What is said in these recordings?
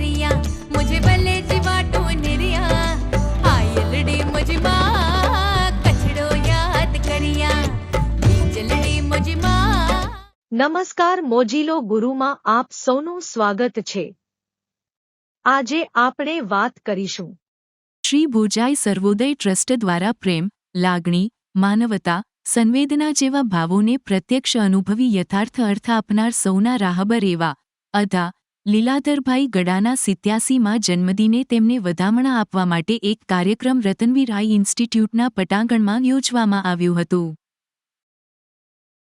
करिया मुझे भले जीवाटो निरिया आयलड़ी मुझे माँ कचड़ो याद करिया बीजलड़ी मुझे माँ નમસ્કાર મોજીલો ગુરુમાં આપ સૌનું સ્વાગત છે આજે આપણે વાત કરીશું શ્રી ભોજાઈ સર્વોદય ટ્રસ્ટ દ્વારા પ્રેમ લાગણી માનવતા સંવેદના જેવા ભાવોને પ્રત્યક્ષ અનુભવી યથાર્થ અર્થ આપનાર સૌના રાહબર એવા અધા લીલાધરભાઈ ગડાના સિત્યાસીમાં જન્મદિને તેમને વધામણા આપવા માટે એક કાર્યક્રમ રતનવીરાય ઇન્સ્ટિટ્યૂટના પટાંગણમાં યોજવામાં આવ્યું હતું.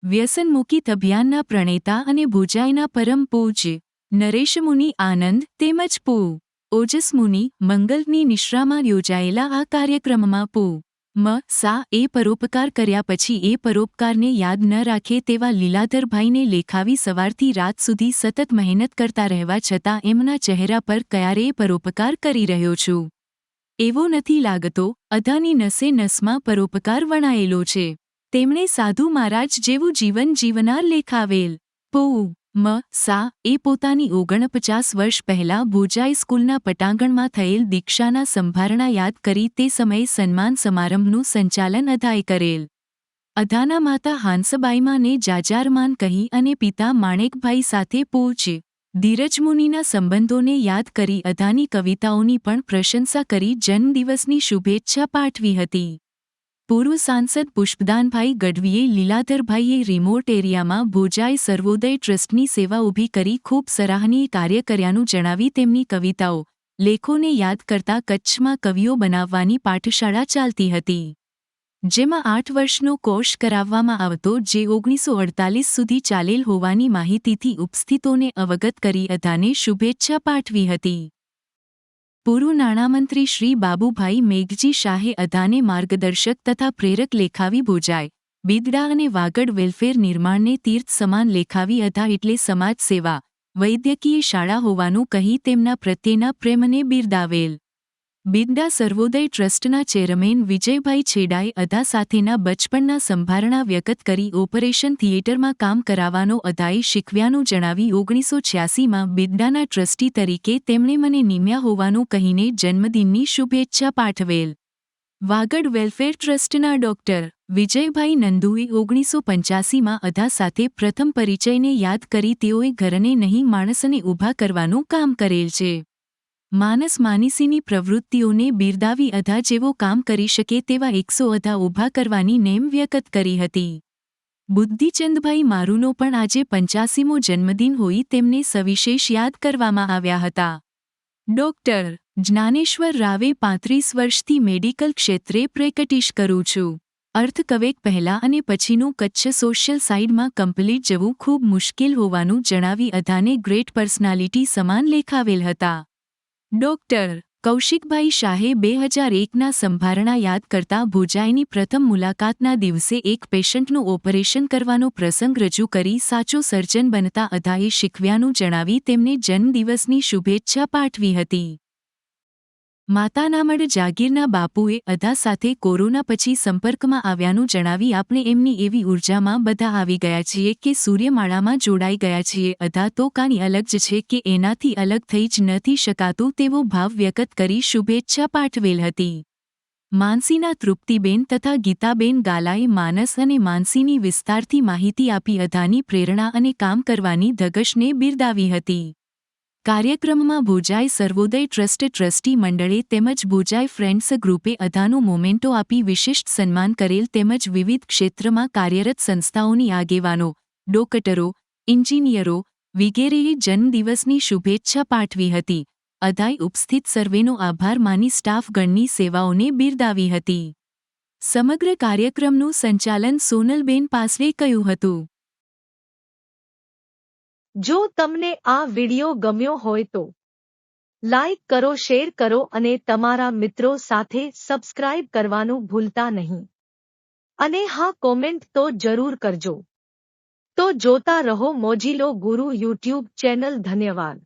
વ્યસનમુક્ત અભિયાનના પ્રણેતા અને ભુજાઈના પરમ પૂજ્ય નરેશમુનિ આનંદ તેમજ પૂ ઓજસમુનિ મંગલની નિશ્રામાં યોજાયેલા આ કાર્યક્રમમાં પુ મ, સા, એ પરોપકાર કર્યા પછી એ પરોપકારને યાદ ન રાખે તેવા લીલાધરભાઈને લેખાવી સવારથી રાત સુધી સતત મહેનત કરતા રહેવા છતાં એમના ચહેરા પર ક્યારેય પરોપકાર કરી રહ્યો છું. એવો નથી લાગતો, અધાની નસે નસમાં પરોપકાર વણાયેલો છે. તેમણે સાધુ મહારાજ જેવું જીવન જીવનાર લેખાવેલ. પો મ, સા એ પોતાની ઓગણપચાસ વર્ષ પહેલા ભોજાઈ સ્કૂલના પટાંગણમાં થયેલ દીક્ષાના સંભારણા યાદ કરી તે સમયે સન્માન સમારંભનું સંચાલન અધાએ કરેલ. અધાના માતા હાંસબાઈમાને જાજારમાન કહી અને પિતા માણેકભાઈ સાથે પહોંચે ધીરજમુનિના સંબંધોને યાદ કરી અધાની કવિતાઓની પણ પ્રશંસા કરી જન્મદિવસની શુભેચ્છા પાઠવી હતી. પૂર્વ સાંસદ પુષ્પદાનભાઈ ગઢવીએ લીલાધરભાઈએ રિમોટ એરિયામાં ભોજાઈ સર્વોદય ટ્રસ્ટની સેવા ઊભી કરી ખૂબ સરાહનીય કાર્ય કર્યાનું જણાવી તેમની કવિતાઓ. લેખોને યાદ કરતા કચ્છમાં કવિઓ બનાવવાની પાઠશાળા ચાલતી હતી. જેમાં આઠ વર્ષનો કોર્સ કરાવવામાં આવતો જે ઓગણીસો અડતાલીસ સુધી ચાલેલ હોવાની માહિતીથી ઉપસ્થિતોને અવગત કરી અધાને શુભેચ્છા પાઠવી હતી. પૂર્વ નાણામંત્રી શ્રી બાબુભાઈ મેઘજી શાહે અધાને માર્ગદર્શક તથા પ્રેરક લેખાવી ભોજાય. બિદડા અને વાગડ વેલફેર નિર્માણને તીર્થ સમાન લેખાવી અધા એટલે સમાજ સેવા, વૈદ્યકીય શાળા હોવાનું કહી તેમના પ્રત્યેના પ્રેમને બિરદાવેલ. બિદડા સર્વોદય ટ્રસ્ટના ચેરમેન વિજયભાઈ છેડાએ અધા સાથેના બચપણના સંભારણા વ્યક્ત કરી ઓપરેશન થિયેટરમાં કામ કરાવવાનો અધાએ શીખવ્યાનું જણાવી ઓગણીસો છ્યાસીમાં બિંદાના ટ્રસ્ટી તરીકે તેમણે મને નિમ્યા હોવાનું કહીને જન્મદિનની શુભેચ્છા પાઠવેલ. વાગડ વેલફેર ટ્રસ્ટના ડોક્ટર વિજયભાઈ નંદુએ ઓગણીસો પંચ્યાસીમાં અધા સાથે પ્રથમ પરિચયને યાદ કરી તેઓએ ઘરને નહીં માણસને ઊભા કરવાનું કામ કરેલ છે. માનસ માનસીની પ્રવૃત્તિઓને બિરદાવી અધા જેવો કામ કરી શકે તેવા એકસો અધા ઊભા કરવાની નેમ વ્યક્ત કરી હતી. બુદ્ધિચંદભાઈ મારુનો પણ આજે પંચાસીમો જન્મદિન હોઈ તેમને સવિશેષ યાદ કરવામાં આવ્યા હતા. ડોક્ટર જ્ઞાનેશ્વર રાવે પાંત્રીસ વર્ષથી મેડિકલ ક્ષેત્રે પ્રેકટિશ કરું છું. અર્થકવેક પહેલા અને પછીનું કચ્છ સોશિયલ સાઇડમાં કમ્પ્લીટ જવું ખૂબ મુશ્કેલ હોવાનું જણાવી અધાને ગ્રેટ પર્સનાલિટી સમાન લેખાવેલ હતા. ડોક્ટર કૌશિકભાઈ શાહે બે હજાર એકના સંભારણા યાદ કરતા ભોજાઈની પ્રથમ મુલાકાતના દિવસે એક પેશન્ટનું ઓપરેશન કરવાનો પ્રસંગ રજૂ કરી સાચો સર્જન બનતા અધાએ શીખવ્યાનું જણાવી તેમને જન્મદિવસની શુભેચ્છા પાઠવી હતી. માતાનામડ જાગીરના બાપુએ અધા સાથે કોરોના પછી સંપર્કમાં આવ્યાનું જણાવી આપણે એમની એવી ઉર્જામાં બધા આવી ગયા છીએ કે સૂર્યમાળામાં જોડાઈ ગયા છીએ. અધા તો કાની અલગ જ છે કે એનાથી અલગ થઈ જ નથી શકાતું તેવો ભાવ વ્યક્ત કરી શુભેચ્છા પાઠવેલ હતી. માનસીના તૃપ્તિબેન તથા ગીતાબેન ગાલાએ માનસ અને માનસીની વિસ્તારથી માહિતી આપી અધાની પ્રેરણા અને કામ કરવાની ધગશને બિરદાવી હતી. કાર્યક્રમમાં ભોજાઈ સર્વોદય ટ્રસ્ટ ટ્રસ્ટી મંડળે તેમજ ભોજાઈ ફ્રેન્ડ્સ ગ્રુપે અધાનું મોમેન્ટો આપી વિશિષ્ટ સન્માન કરેલ તેમજ વિવિધ ક્ષેત્રમાં કાર્યરત સંસ્થાઓની આગેવાનો, ડોકટરો ઇન્જિનિયરો વિગેરેએ જન્મદિવસની શુભેચ્છા પાઠવી હતી. અધાઈ ઉપસ્થિત સર્વેનો આભાર માની સ્ટાફગણની સેવાઓને બિરદાવી હતી. સમગ્ર કાર્યક્રમનું સંચાલન સોનલબેન પાસવે કહ્યું હતું. જો તમને આ વિડિયો ગમ્યો હોય તો લાઇક કરો, શેર કરો અને તમારા મિત્રો સાથે સબસ્ક્રાઇબ કરવાનું ભૂલતા નહીં. અને હા, કોમેન્ટ તો જરૂર કરજો. તો જોતા રહો મોજીલો ગુરુ યુટ્યુબ ચેનલ. ધન્યવાદ.